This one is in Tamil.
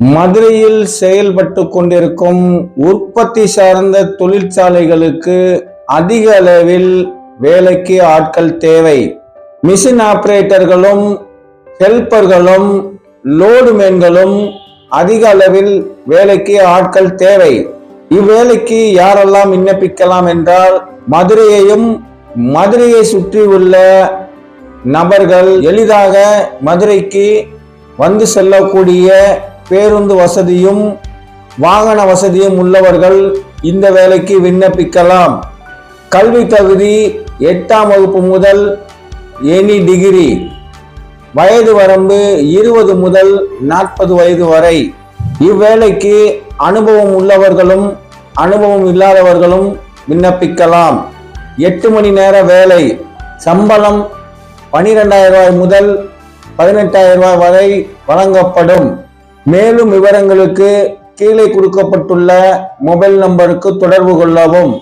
மதுரையில் செயல்பட்டு கொண்டிருக்கும் உற்பத்தி சார்ந்த தொழிற்சாலைகளுக்கு அதிக அளவில் வேலைக்கு ஆட்கள் தேவை. மிஷின் ஆபரேட்டர்களும் ஹெல்பர்களும் லோடு மேன்களும் அதிக அளவில் வேலைக்கு ஆட்கள் தேவை. இவ்வேலைக்கு யாரெல்லாம் விண்ணப்பிக்கலாம் என்றால் மதுரையையும் மதுரையை சுற்றி உள்ள நபர்கள் எளிதாக மதுரைக்கு வந்து செல்லக்கூடிய பேருந்து வசதியும் வாகன வசதியும் உள்ளவர்கள் இந்த வேலைக்கு விண்ணப்பிக்கலாம். கல்வி தகுதி எட்டாம் வகுப்பு முதல் எனி டிகிரி வயது வரம்பு இருபது முதல் நாற்பது வயது வரை. இவ்வேலைக்கு அனுபவம் உள்ளவர்களும் அனுபவம் இல்லாதவர்களும் விண்ணப்பிக்கலாம். எட்டு மணி நேர வேலை சம்பளம் பனிரெண்டாயிரம் ரூபாய் முதல் பதினெட்டாயிரம் ரூபாய் வரை வழங்கப்படும். மேலும் விவரங்களுக்கு கீழே கொடுக்கப்பட்டுள்ள மொபைல் நம்பருக்கு தொடர்பு கொள்ளவும்.